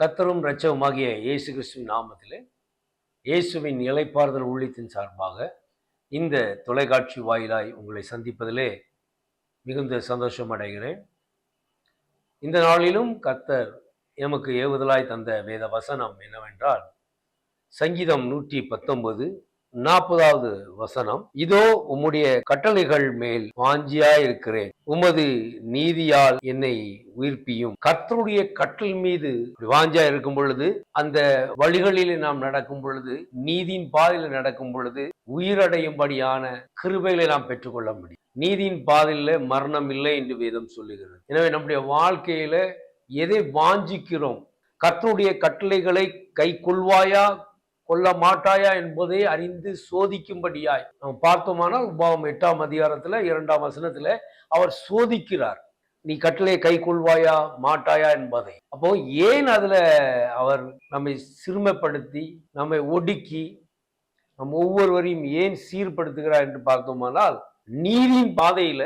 கத்தரும் இரட்சவுமாகிய இயேசு கிறிஸ்துவின் நாமத்திலே இயேசுவின் இலைப்பாறுதல் ஊழியத்தின் சார்பாக இந்த தொலைக்காட்சி வாயிலாய் உங்களை சந்திப்பதிலே மிகுந்த சந்தோஷம் அடைகிறேன். இந்த நாளிலும் கத்தர் எமக்கு ஏவுதலாய் தந்த வேத வசனம் என்னவென்றால் சங்கீதம் நூற்றி பத்தொன்பது நாற்பதாவது வசனம் இதோ உம்முடைய கட்டளைகள் மேல் வாஞ்சியா இருக்கிறேன் உமது நீதியால் என்னை உயிர்ப்பியும். கர்த்தருடைய கட்டல் மீது வாஞ்சியா இருக்கும் பொழுது அந்த வழிகளிலே நாம் நடக்கும் பொழுது நீதியின் பாதையில் நடக்கும் பொழுது உயிரடையும்படியான கிருபைகளை நாம் பெற்றுக்கொள்ள முடியும். நீதியின் பாதையில மரணம் இல்லை என்று வேதம் சொல்லுகிறது. எனவே நம்முடைய வாழ்க்கையில எதை வாஞ்சிக்கிறோம்? கர்த்தருடைய கட்டளைகளை கை கொள்வாயா? கொள்ள மாட்டாயா என்பதை அறிந்து சோதிக்கும்படியாய். நாம் பார்த்தோமானால் உபாவம் எட்டாம் அதிகாரத்தில் இரண்டாம் வசனத்தில் அவர் சோதிக்கிறார். நீ கட்டளை கை கொள்வாயா மாட்டாயா என்பதை. அப்போ ஏன் அதுல அவர் நம்மை சிறுமைப்படுத்தி நம்மை ஒடுக்கி நம் ஒவ்வொருவரையும் ஏன் சீர்படுத்துகிறார் என்று பார்த்தோமானால் நீதியின் பாதையில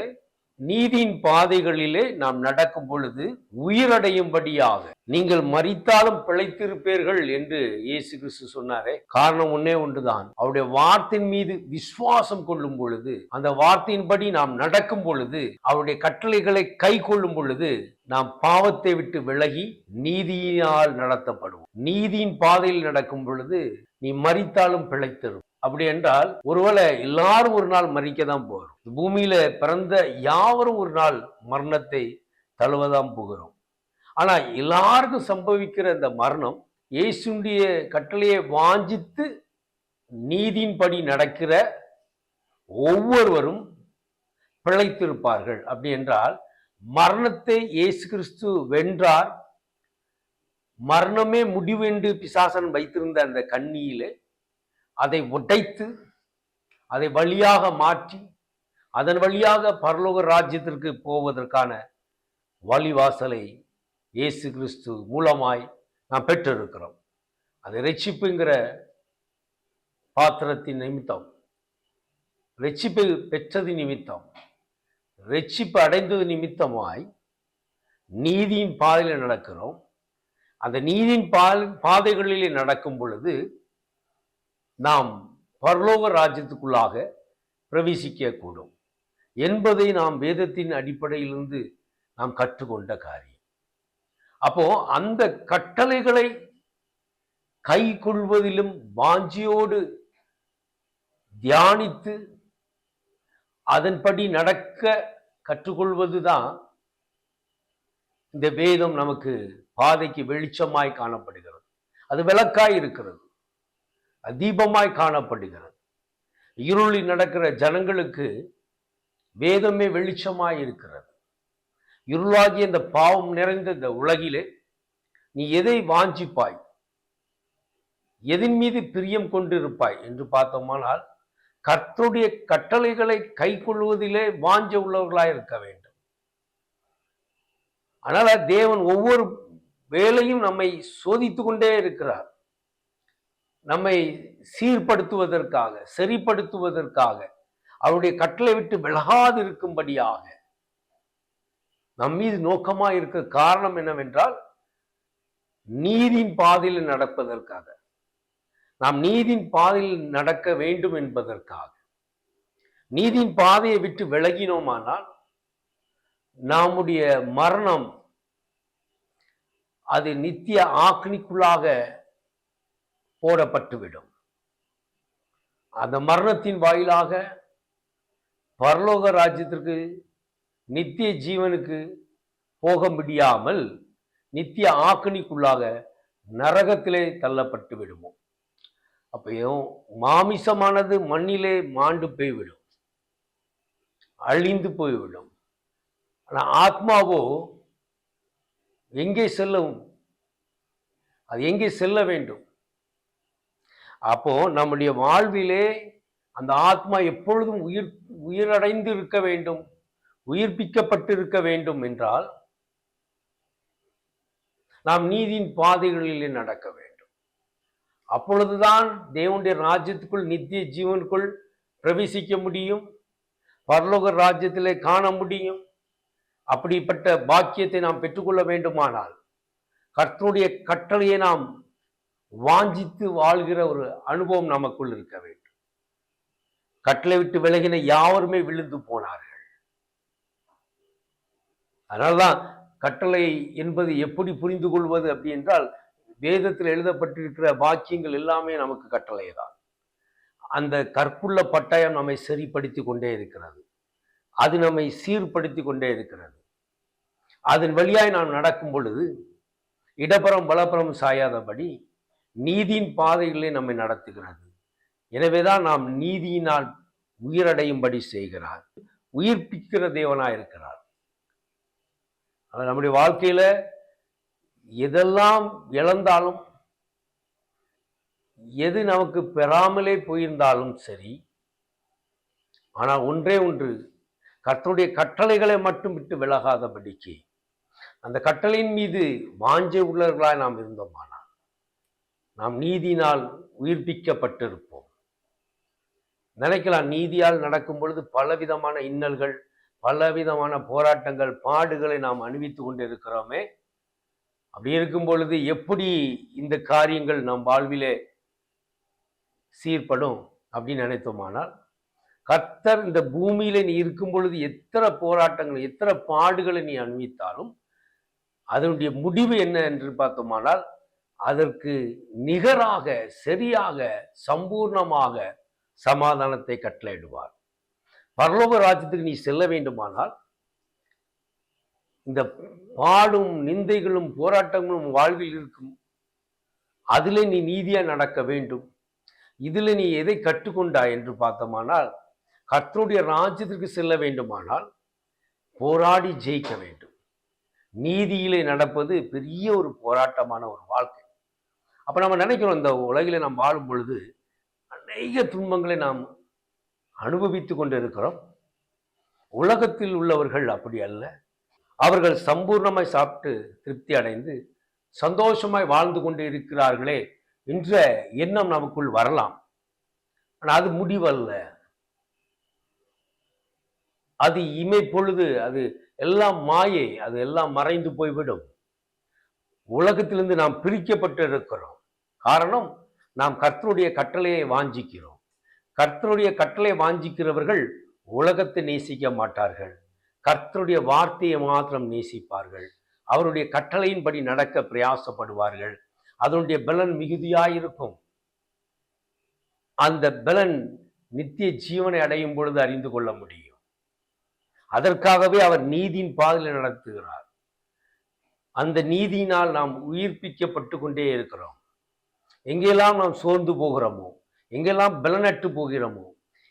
நீதியின் பாதைகளிலே நாம் நடக்கும் பொழுது உயிரடையும்படியாக. நீங்கள் மறித்தாலும் பிழைத்திருப்பீர்கள் என்று இயேசு கிறிஸ்து சொன்னாரே. காரணம் ஒன்னே ஒன்றுதான். அவருடைய வார்த்தையின் மீது விசுவாசம் கொள்ளும் பொழுது அந்த வார்த்தையின்படி நாம் நடக்கும் பொழுது அவருடைய கட்டளைகளை கை கொள்ளும் பொழுது நாம் பாவத்தை விட்டு விலகி நீதியினால் நடத்தப்படுவோம். நீதியின் பாதையில் நடக்கும் பொழுது நீ மறித்தாலும் பிழைத்திரும். அப்படி என்றால் ஒருவேளை எல்லாரும் ஒரு நாள் மறிக்க தான் போகிறோம் பூமியில பிறந்த யாவரும் ஒரு நாள் மரணத்தை தழுவதான் போகிறோம். ஆனா எல்லாருக்கும் சம்பவிக்கிற இந்த மரணம் இயேசுடைய கட்டளையை வாஞ்சித்து நீதியின்படி நடக்கிற ஒவ்வொருவரும் பிழைத்திருப்பார்கள். அப்படி என்றால் மரணத்தை இயேசு கிறிஸ்து வென்றார். மரணமே முடிவென்று பிசாசன் வைத்திருந்த அந்த கண்ணியிலே அதை உடைத்து அதை வழியாக மாற்றி அதன் வழியாக பரலோக ராஜ்யத்திற்கு போவதற்கான வழிவாசலை இயேசு கிறிஸ்து மூலமாய் நாம் பெற்றிருக்கிறோம். அது ரட்சிப்புங்கிற பாத்திரத்தின் நிமித்தம் ரட்சிப்பை பெற்றது நிமித்தம் ரட்சிப்பு அடைந்தது நிமித்தமாய் நீதியின் பாதையில் நடக்கிறோம். அந்த நீதியின் பா பாதைகளிலே நடக்கும் பொழுது நாம் பரலோக ராஜ்யத்துக்குள்ளாக பிரவேசிக்கக்கூடும் என்பதை நாம் வேதத்தின் அடிப்படையிலிருந்து நாம் கற்றுக்கொண்ட காரியம். அப்போ அந்த கட்டளைகளை கை கொள்வதிலும் வாஞ்சியோடு தியானித்து அதன்படி நடக்க கற்றுக்கொள்வதுதான் இந்த வேதம் நமக்கு பாதைக்கு வெளிச்சமாய் காணப்படுகிறது. அது விளக்காய் இருக்கிறது. அதீபமாய் காணப்படுகிறது. இருளில் நடக்கிற ஜனங்களுக்கு வேதமே வெளிச்சமாய் இருக்கிறது. இருளாகிய இந்த பாவம் நிறைந்த இந்த உலகிலே நீ எதை வாஞ்சிப்பாய்? எதின் மீது பிரியம் கொண்டிருப்பாய் என்று பார்த்தோமானால் கர்த்தருடைய கட்டளைகளை கை கொள்வதிலே வாஞ்ச உள்ளவர்களாய் இருக்க வேண்டும். அதனால தேவன் ஒவ்வொரு வேலையும் நம்மை சோதித்து கொண்டே இருக்கிறார். நம்மை சீர்படுத்துவதற்காக சரிப்படுத்துவதற்காக அவருடைய கட்டளை விட்டு விலகாது இருக்கும்படியாக நம் மீது நோக்கமா இருக்க காரணம் என்னவென்றால் நீதியின் பாதையில் நடப்பதற்காக. நாம் நீதியின் பாதையில் நடக்க வேண்டும் என்பதற்காக. நீதியின் பாதையை விட்டு விலகினோமானால் நம்முடைய மரணம் அது நித்திய ஆக்னிக்குள்ளாக போடப்பட்டுவிடும். அந்த மரணத்தின் வாயிலாக பரலோக ராஜ்யத்திற்கு நித்திய ஜீவனுக்கு போக முடியாமல் நித்திய ஆக்கணிக்குள்ளாக நரகத்திலே தள்ளப்பட்டு விடுவோம் அப்பயும் மாமிசமானது மண்ணிலே மாண்டு போய்விடும். அழிந்து போய்விடும். ஆனால் ஆத்மாவோ எங்கே செல்லவும் அது எங்கே செல்ல வேண்டும்? அப்போ நம்முடைய வாழ்விலே அந்த ஆத்மா எப்பொழுதும் உயிர் உயிரடைந்து இருக்க வேண்டும் உயிர்ப்பிக்கப்பட்டு இருக்க வேண்டும் என்றால் நாம் நீதியின் பாதைகளிலே நடக்க வேண்டும். அப்பொழுதுதான் தேவனுடைய ராஜ்யத்துக்குள் நித்திய ஜீவனுக்குள் பிரவேசிக்க முடியும் பரலோக ராஜ்யத்திலே காண முடியும். அப்படிப்பட்ட பாக்கியத்தை நாம் பெற்றுக்கொள்ள வேண்டுமானால் கர்த்தனுடைய கட்டளையை நாம் வாஞ்சித்து வாழ்கிற ஒரு அனுபவம் நமக்குள் இருக்க வேண்டும். கட்டளை விட்டு விலகின யாவருமே விழுந்து போனார்கள். அதனால்தான் கட்டளை என்பது எப்படி புரிந்து கொள்வது அப்படி என்றால் வேதத்தில் எழுதப்பட்டிருக்கிற வாக்கியங்கள் எல்லாமே நமக்கு கட்டளை தான் அந்த கற்புள்ள பட்டயம் நம்மை சரிப்படுத்தி கொண்டே இருக்கிறது. அது நம்மை சீர்படுத்தி கொண்டே இருக்கிறது. அதன் வழியாய் நாம் நடக்கும் பொழுது இடப்புறம் வலப்புறம் சாயாதபடி நீதியின் பாதைகளே நம்மை நடத்துகிறது. எனவேதான் நாம் நீதியினால் உயிரடையும்படி செய்கிறார். உயிர்ப்பிக்கிற தேவனாக இருக்கிறார். அதை நம்முடைய வாழ்க்கையில எதெல்லாம் இழந்தாலும் எது நமக்கு பெறாமலே போயிருந்தாலும் சரி ஆனால் ஒன்றே ஒன்று கற்றுடைய கட்டளைகளை மட்டும் விட்டு விலகாதபடிக்கு அந்த கட்டளையின் மீது வாஞ்சை உள்ளவர்களாய் நாம் இருந்தோமானால் நாம் நீதினால் உயிர்ப்பிக்கப்பட்டிருப்போம். நினைக்கலாம் நீதியால் நடக்கும் பொழுது பலவிதமான இன்னல்கள் பலவிதமான போராட்டங்கள் பாடுகளை நாம் அணிவித்து கொண்டிருக்கிறோமே. அப்படி இருக்கும் பொழுது எப்படி இந்த காரியங்கள் நம் வாழ்விலே சீர்படும் அப்படின்னு நினைத்தோமானால் கர்த்தர் இந்த பூமியில நீ இருக்கும் பொழுது எத்தனை போராட்டங்கள் எத்தனை பாடுகளை நீ அணிவித்தாலும் அதனுடைய முடிவு என்ன என்று பார்த்தோமானால் அதற்கு நிகராக சரியாக சம்பூர்ணமாக சமாதானத்தை கட்டளையிடுவார். பரலோக ராஜ்யத்துக்கு நீ செல்ல வேண்டுமானால் இந்த பாடும் நிந்தைகளும் போராட்டங்களும் வாழ்வில் இருக்கும். அதில் நீ நீதியாக நடக்க வேண்டும். இதில் நீ எதை கற்றுக்கொண்டாய் என்று பார்த்தோமானால் கர்த்தருடைய ராஜ்யத்திற்கு செல்ல வேண்டுமானால் போராடி ஜெயிக்க வேண்டும். நீதியிலே நடப்பது பெரிய ஒரு போராட்டமான ஒரு வாழ்க்கை. அப்போ நம்ம நினைக்கிறோம் இந்த உலகிலே நாம் வாழும் பொழுது அநேக துன்பங்களை நாம் அனுபவித்து கொண்டு இருக்கிறோம் உலகத்தில் உள்ளவர்கள் அப்படி அல்ல. அவர்கள் சம்பூர்ணமாய் சாப்பிட்டு திருப்தி அடைந்து சந்தோஷமாய் வாழ்ந்து கொண்டு இருக்கிறார்களே என்ற எண்ணம் நமக்குள் வரலாம். ஆனால் அது முடிவல்ல. அது இமை பொழுது அது எல்லாம் மாயை அது எல்லாம் மறைந்து போய்விடும். உலகத்திலிருந்து நாம் பிரிக்கப்பட்டு இருக்கிறோம் காரணம் நாம் கர்த்தருடைய கட்டளையை வாஞ்சிக்கிறோம். கர்த்தருடைய கட்டளை வாஞ்சிக்கிறவர்கள் உலகத்தை நேசிக்க மாட்டார்கள். கர்த்தருடைய வார்த்தையை மாத்திரம் நேசிப்பார்கள். அவருடைய கட்டளையின்படி நடக்க பிரயாசப்படுவார்கள். அதனுடைய பலன் மிகுதியாயிருக்கும். அந்த பலன் நித்திய ஜீவனை அடையும் பொழுது அறிந்து கொள்ள முடியும். அதற்காகவே அவர் நீதியின் பாதையில் நடத்துகிறார். அந்த நீதியினால் நாம் உயிர்ப்பிக்கப்பட்டு கொண்டே இருக்கிறோம். எங்கெல்லாம் நாம் சோர்ந்து போகிறோமோ எங்கெல்லாம் பலனற்று போகிறோமோ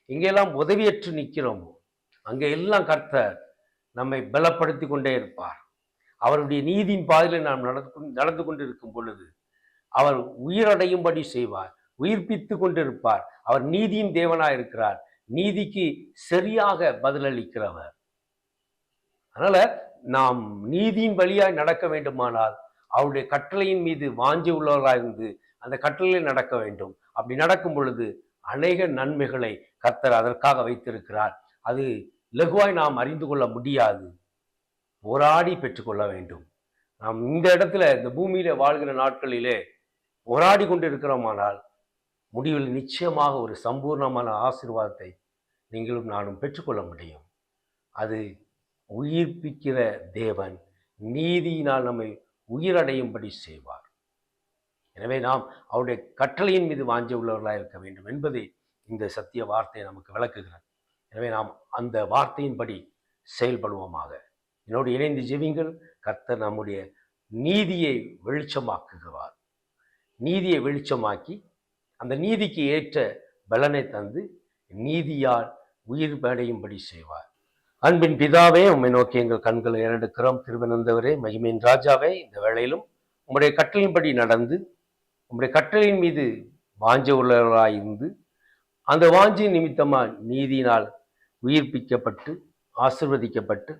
எங்கெல்லாம் உதவியற்று நிற்கிறோமோ அங்கே எல்லாம் கர்த்தர் நம்மை பலப்படுத்தி கொண்டே இருப்பார். அவருடைய நீதியின் பாதையில் நாம் நடந்து நடந்து கொண்டிருக்கும் பொழுது அவர் உயிரடையும்படி செய்வார் உயிர்ப்பித்து கொண்டிருப்பார். அவர் நீதியின் தேவனாய் இருக்கிறார். நீதிக்கு சரியாக பதிலளிக்கிறவர். அதனால நாம் நீதியின் வழியாய் நடக்க வேண்டுமானால் அவருடைய கட்டளையின் மீது வாஞ்சி உள்ளவர்களாக இருந்து அந்த கட்டளை நடக்க வேண்டும். அப்படி நடக்கும் பொழுது அநேக நன்மைகளை கர்த்தர் அதற்காக வைத்திருக்கிறார். அது லகுவாய் நாம் அறிந்து கொள்ள முடியாது. போராடி பெற்றுக்கொள்ள வேண்டும். நாம் இந்த இடத்துல இந்த பூமியில வாழ்கிற நாட்களிலே போராடி கொண்டு இருக்கிறோமானால் முடிவில் நிச்சயமாக ஒரு சம்பூர்ணமான ஆசீர்வாதத்தை நீங்களும் நானும் பெற்றுக்கொள்ள முடியும். அது உயிர்ப்பிக்கிற தேவன் நீதியினால் நம்மை உயிரடையும்படி செய்வார். எனவே நாம் அவருடைய கட்டளையின் மீது வாஞ்ச உள்ளவர்களாக இருக்க வேண்டும் என்பதை இந்த சத்திய வார்த்தையை நமக்கு விளக்குகிறது. எனவே நாம் அந்த வார்த்தையின்படி செயல்படுவோமாக. என்னோடு இணைந்து ஜெவிங்கள் கர்த்தர் நம்முடைய நீதியை வெளிச்சமாக்குகிறார் நீதியை வெளிச்சமாக்கி அந்த நீதிக்கு ஏற்ற பலனை தந்து நீதியால் உயிர் அடையும்படி செய்வார். அன்பின் பிதாவே உம்மை நோக்கி எங்கள் கண்களை இரண்டுக்கிறோம் திருவனந்தவரே மகிமையின் ராஜாவே இந்த வேளையிலும் உம்முடைய கட்டளின்படி நடந்து உம்முடைய கட்டளையின் மீது வாஞ்ச உள்ளவர்களாய் இருந்து அந்த வாஞ்சியின் நிமித்தமாக நீதியினால் உயிர்ப்பிக்கப்பட்டு ஆசிர்வதிக்கப்பட்டு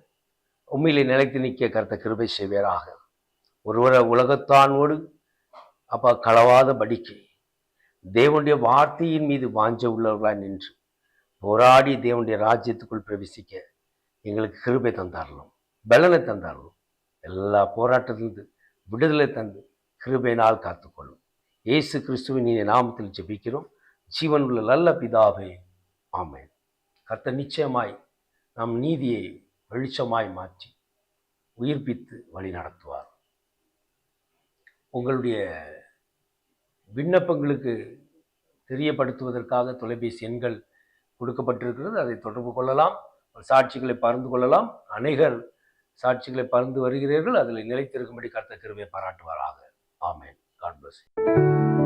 உண்மையிலே நிலைத்து நிற்க கருத்த கிருபை செய்வேராக. ஒருவரை உலகத்தானோடு அப்பா களவாத படிக்கை. தேவனுடைய வார்த்தையின் மீது வாஞ்ச உள்ளவர்களாய் நின்று போராடி தேவனுடைய ராஜ்யத்துக்குள் பிரவேசிக்க எங்களுக்கு கிருபை தந்தாரணும் பலனை தந்தாரணும் எல்லா போராட்டத்திலிருந்து விடுதலை தந்து கிருபையினால் காத்துக்கொள்ளும். இயேசு கிறிஸ்துவின் இனிய நாமத்தில் ஜெபிக்கிறோம். உள்ள நல்ல பிதாவே ஆமை கர்த்த நிச்சயமாய் நம் நீதியை வெளிச்சமாய் மாற்றி உயிர்ப்பித்து வழி நடத்துவார். உங்களுடைய விண்ணப்பங்களுக்கு தெரியப்படுத்துவதற்காக தொலைபேசி எண்கள் கொடுக்கப்பட்டிருக்கிறது. அதை தொடர்பு கொள்ளலாம். சாட்சிகளை பகிர்ந்து கொள்ளலாம். அநேகர் சாட்சிகளை பகிர்ந்து வருகிறீர்கள். அதில் நிலைத்திருக்கும்படி கர்த்தர் கிருபை பாராட்டுவாராக. ஆமேன். God bless you.